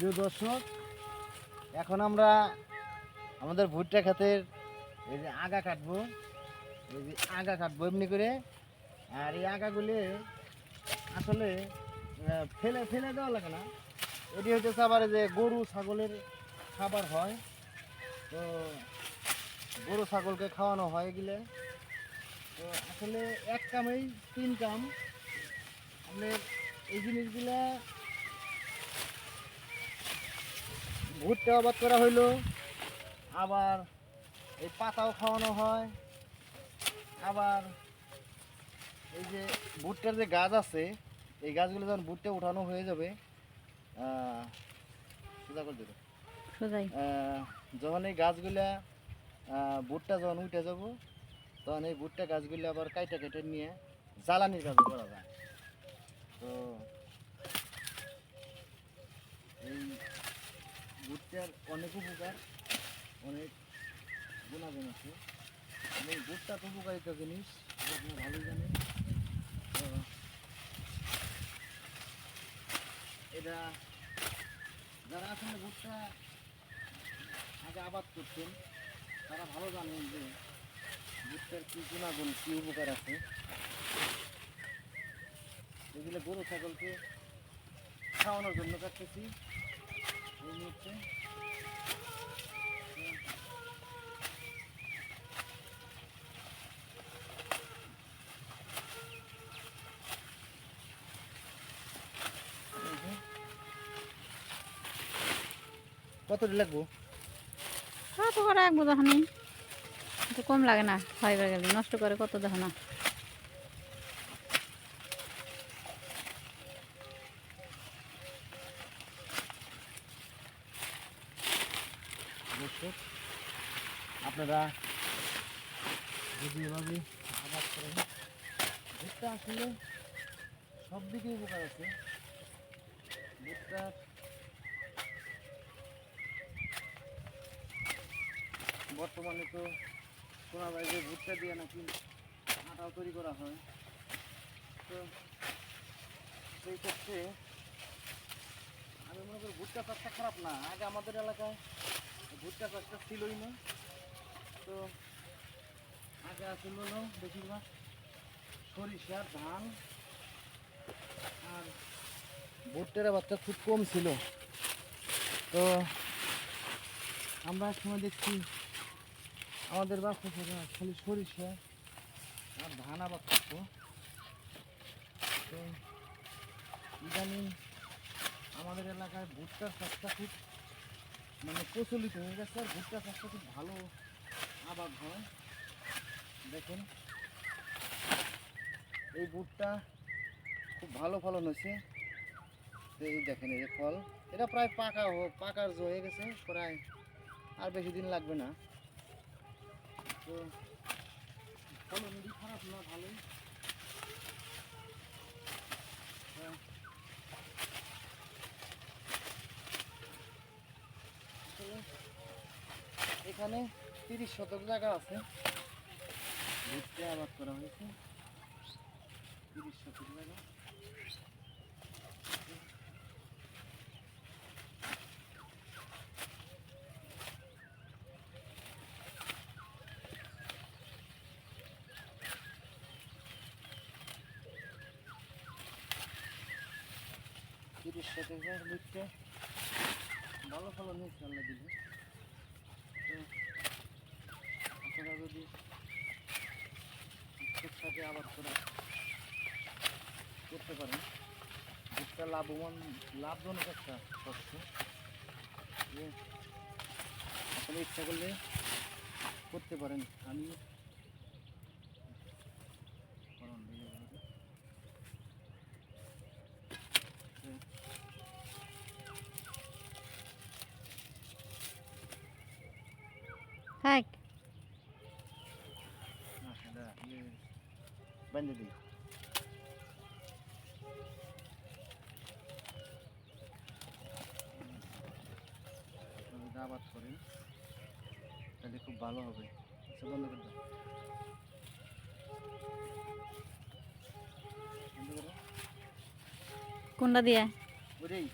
প্রিয় দর্শক, এখন আমরা আমাদের ভুট্টা ক্ষেতের এই যে আগা কাটবো, এই যে আগা কাটবো এমনি করে। আর এই আগাগুলি আসলে ফেলে ফেলে দেওয়া লাগে না। এটি হচ্ছে আবার যে গরু, ছাগলের খাবার হয়। তো গরু, ছাগলকে খাওয়ানো হয় এগুলো। তো আসলে এক কামেই তিন কাম। আপনার এই জিনিসগুলা ভুট্টা আবাদ করা হইল। আবার এই পাতাও খাওয়ানো হয়। আবার এই যে ভুট্টার যে গাছ আছে এই গাছগুলো যখন ভুট্টা উঠানো হয়ে যাবে সোজা করে। সোজাই। যখন এই গাছগুলা ভুট্টা যখন উঠে যাব তখন এই ভুট্টা গাছগুলো আবার কাইটা কেটে নিয়ে জ্বালানির কাজ করা যায়। তো এই ভুট্টার অনেক উপকার, অনেক গুণাগুণ আছে। এবং ভুট্টা তো উপকারিতা জিনিস। এটা আপনি ভালোই জানেন। এটা যারা আসলে ভুট্টা আগে আবাদ করতেন, তারা ভালো জানেন যে ভুট্টার কী গুণাগুণ, কী উপকার আছে। এগুলো গরু, ছাগলকে খাওয়ানোর জন্য কাটতেছি যে। লাগবো কত করে রাখব তখনই তো কম লাগে না ফাইবার গেলে, নষ্ট করে কত দেখো না দর্শক আপনারা যদি এভাবে আবাদ করেন ভুট্টা আসলে সব দিকে উপকার আছে। ভুট্টার বর্তমানে তো শোনা যায় যে ভুট্টা দিয়ে নাকি আটাও তৈরি করা হয়। তো সেই ক্ষেত্রে আমি মনে করি ভুট্টা চাষটা খারাপ না। আগে আমাদের এলাকায় ভুট্টা চাষটা ছিলই না। তো আগে আসল হলো বেশিরভাগ সরিষা, ধান, আর ভুট্টার আবাদটা খুব কম ছিল। তো আমরা সময় দেখছি আমাদের বাচ্চারা খালি সরিষা আর ধান আবাদ করতো তো ইদানিং আমাদের এলাকায় ভুট্টার চাষটা খুব মানে প্রচলিত হয়ে গেছে আর ভুট্টা চাষটা খুব ভালো আবাদ হয়। দেখুন। এই ভুট্টা খুব ভালো ফলন হয়েছে। এই দেখেন, এই ফল, এটা প্রায় পাকা হো- পাকার হয়ে গেছে, প্রায় আর বেশি দিন লাগবে না। তো ফলন খারাপ না, ভালোই। এখানে তিরিশ শতক জায়গা আছে। ভুট্টা আবাদ করা হয়েছে। তিরিশ শতক জায়গা। তিরিশ শতক ভালো ফলন হয়েছে আল্লাহ দিলে তো আপনারা যদি ইচ্ছের সাথে আবাদ করা করতে পারেন। ভুট্টা লাভবান, লাভজনক একটা শস্য। আসলে ইচ্ছা করলে করতে পারেন। আমি ফলন দিয়ে দেবো। তো থাক না সেটা ইয়ে বেঁধে দিই। আবাদ করেন তাহলে খুব ভালো হবে। আচ্ছা বন্ধ করে দাও। কোনটা দিয়ে? ওটাই